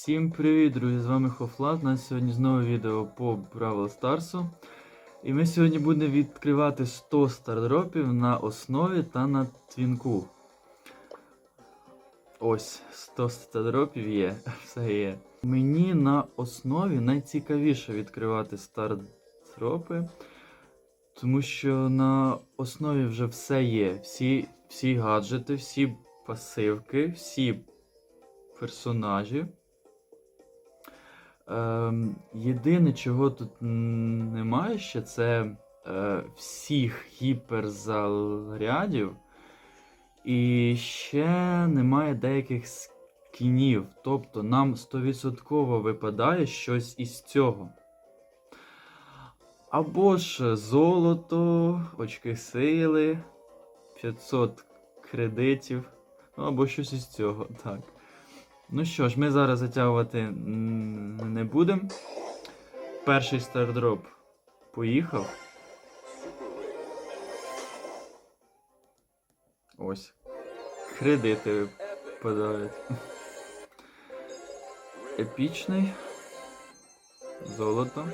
Всім привіт, друзі! З вами Хофлат. У нас сьогодні знову відео по Бравл Старсу. І ми сьогодні будемо відкривати 100 стардропів на основі та на твінку. Ось, 100 стардропів є, все є. Мені на основі найцікавіше відкривати стардропи, тому що на основі вже все є. Всі, всі гаджети, всі пасивки, всі персонажі. Ем, єдине, чого тут немає ще, це е, всіх гіперзарядів. І ще немає деяких скінів. Тобто нам 100% випадає щось із цього. Або ж золото, очки сили, 500 кредитів. Ну, або щось із цього. Так. Ну що ж, ми зараз затягувати не будемо. Перший стардроп поїхав. Ось. Кредити випадають. Епічний. Золото.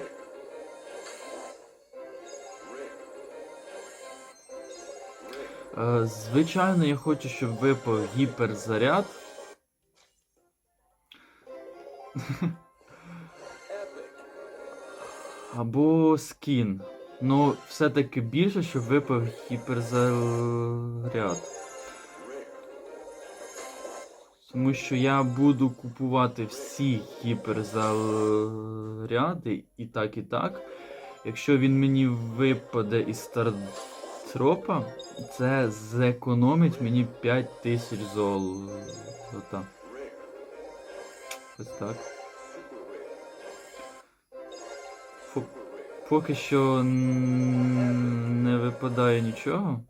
Е, Звичайно, я хочу, щоб випав гіперзаряд. Або скін. Ну, все-таки більше, щоб випав гіперзаряд. Тому що я буду купувати всі гіперзаряди і так, і так. Якщо він мені випаде із стартропа, це зекономить мені 5000 золота. Ось так. Поки що не випадає нічого.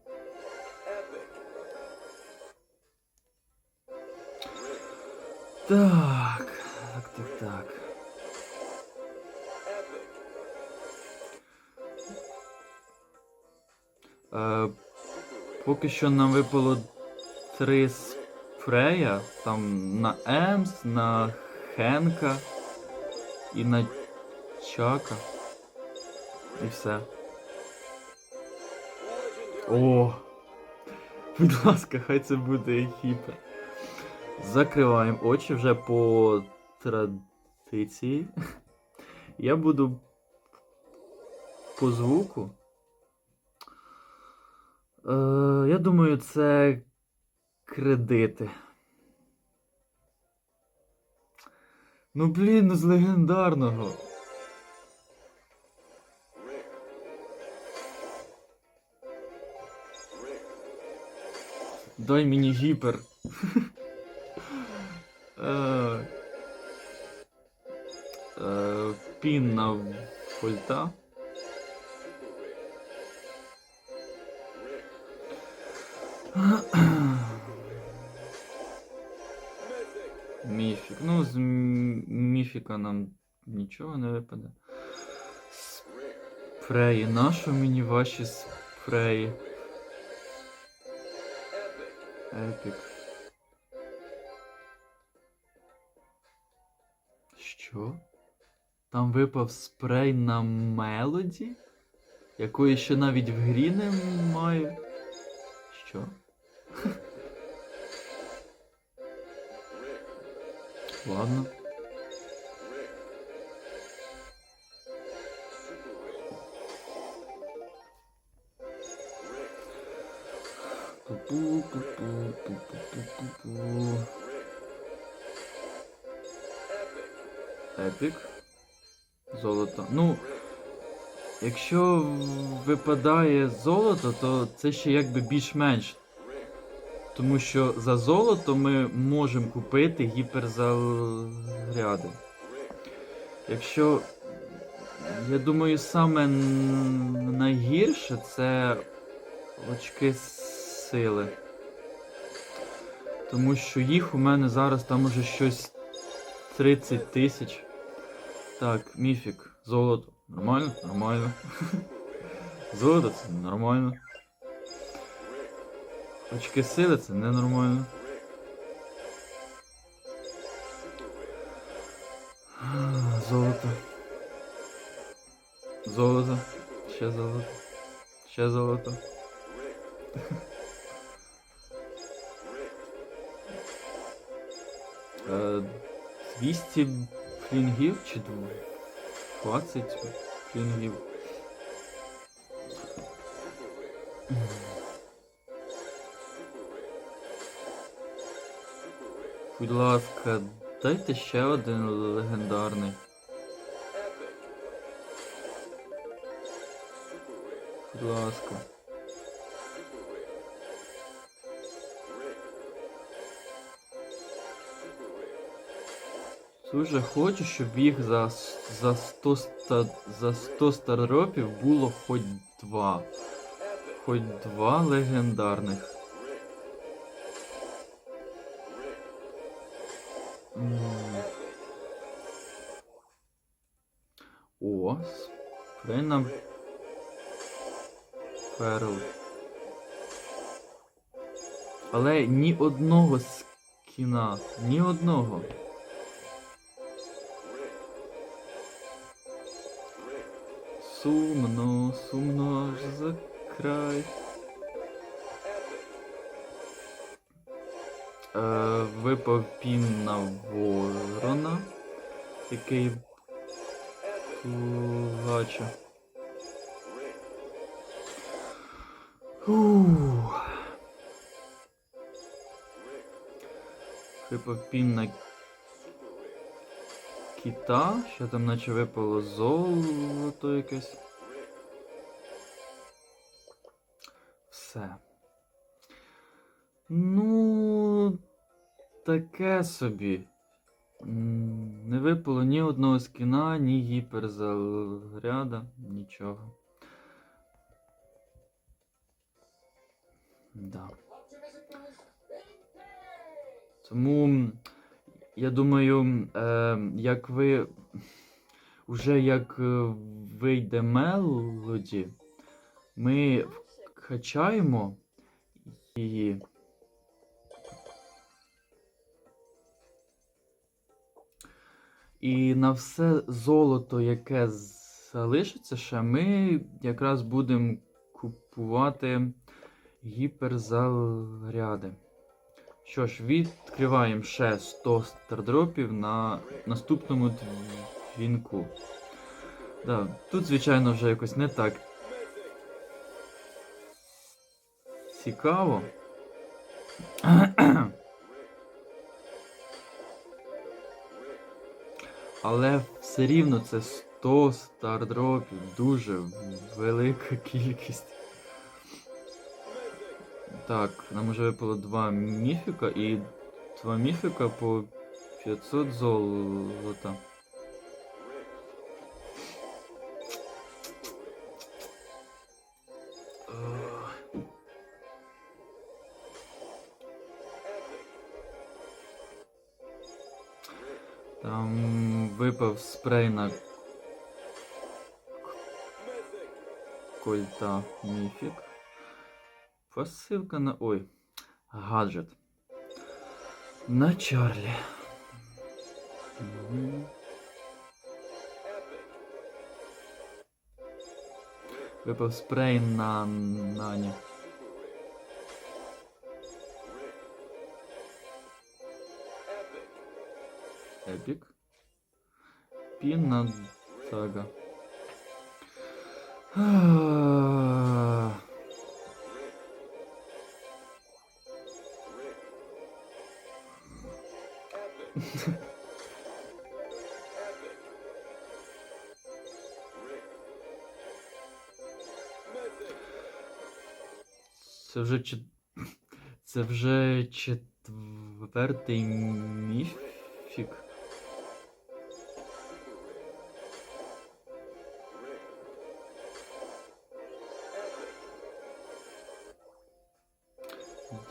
Так, так, так, так. Е, поки що нам випало три спрея. Там на Емс, на Хенка і на Чака. І все. О! Будь ласка, хай це буде хіпер. Закриваємо очі вже по традиції. Я буду по звуку. Е, я думаю, це кредити. Ну блін, з легендарного. Дай мені гіпер. Е, е, Пін на вольта. Міфік. Ну, з міфіка нам нічого не випаде. Спреї. Нащо мені ваші спреї? Епік. Що? Там випав спрей на мелоді? Якої ще навіть в грі немає? Ладно. Пу-пу-пу-пу-пу-пу-пу-пу. Епік. Золото. Ну, якщо випадає золото, то це ще якби більш-менш. Тому що за золото ми можемо купити гіперзаряди. Якщо, я думаю, саме найгірше це очки сили. Тому що їх у мене зараз там уже щось 30 тисяч. Так, міфік, золото. Нормально? Нормально. Золото це нормально. Очки сили це ненормально. Золото. Золото. Ще золото. Ще золото. Е, 200 флінгів чи дв- 20 флінгів. Будь ласка, дайте ще один легендарний. Будь ласка. Дуже хочу, щоб їх за, за 100 за 100 стардропів було хоч два. Хоч два легендарних. О, спрей Перл. Але ні одного скіна. Ні одного. Сумно, сумно аж за край. Е, випав пін на ворона, який плаче. Ух. Пін на кіта, що там наче випало золото якесь. Все. Ну, таке собі. Не випало ні одного скіна, ні гіперзаряда, нічого. Да. Тому я думаю, е, як ви вже як е, вийде мелоді, ми качаємо її. І на все золото, яке залишиться ще, ми якраз будемо купувати гіперзаряди. Що ж, відкриваємо ще 100 стардропів на наступному дзвінку. Да, тут, звичайно, вже якось не так цікаво. Але все рівно це 100 стардропів, дуже велика кількість. Так, нам уже випало два міфіка і 2 міфіка по 500 золота. Там випав спрей на кольта міфік. Посилка на. Ой. Гаджет. На Чарлі. Мгм. Випав спрей на Нані. Епік. Пін на Сага. Ah. Це вже чет... Це вже четвертий міфік.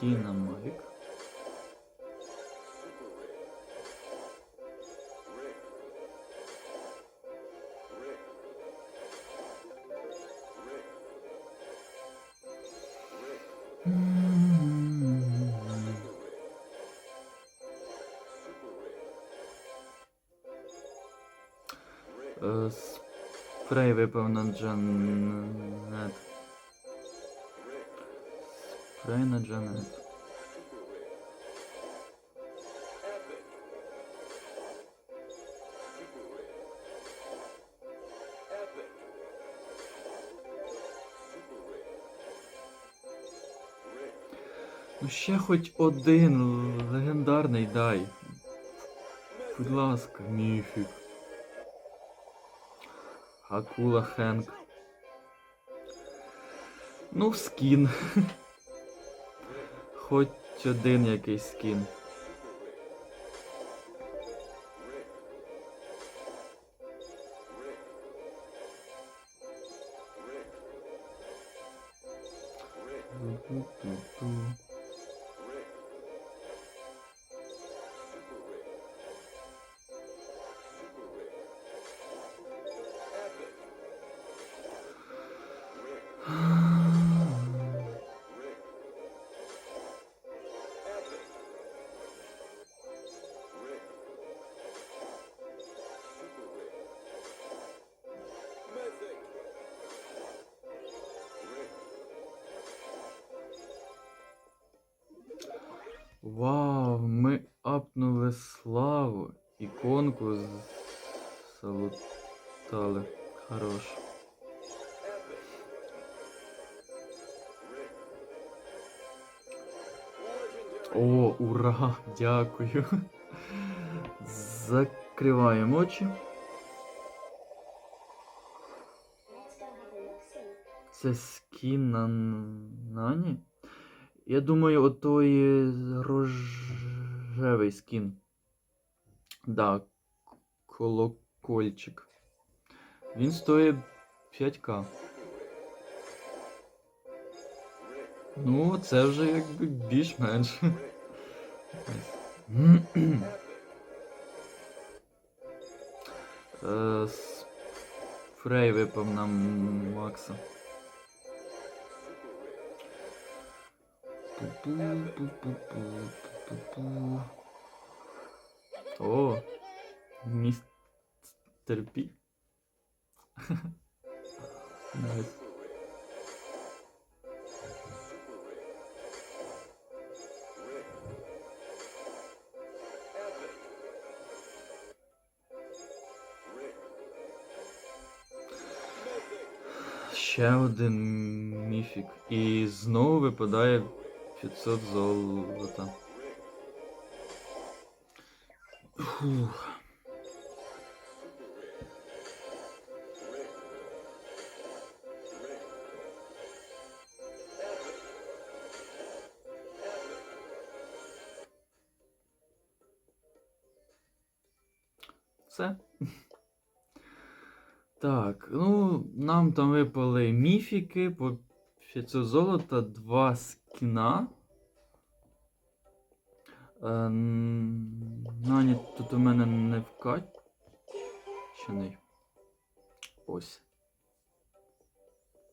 Дінамавік. Е, спрей випевно Джанет Спрей на Джанет. Ну ще хоч один легендарний дай. Будь ласка, міфік. Акула Хенк. Ну, скін. Хоч один якийсь скін. Ту-ту-ту-ту. Вау, ми апнули славу. Іконку залутали. Хорош. О, ура! Дякую. Закриваємо очі. Це скін на Нані? Я думаю, отой рожевий скін. Да, колокольчик. Він стоїть 5к. Ну, це вже якби більш-менш. Е, Спрей випав нам Макса. О, містер Пі. Найс. Ще один міфік. І знову випадає 500 золота. Фух. Все. Так, ну, нам там випали міфіки по 500 золота, два скіна. Е, н- Нані тут у мене не вкачаний. Ось.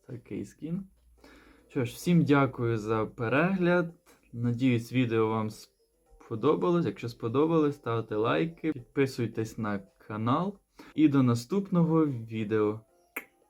Такий скін. Що ж, всім дякую за перегляд. Надіюсь, відео вам сподобалось. Якщо сподобалось, ставте лайки, підписуйтесь на канал. І до наступного відео.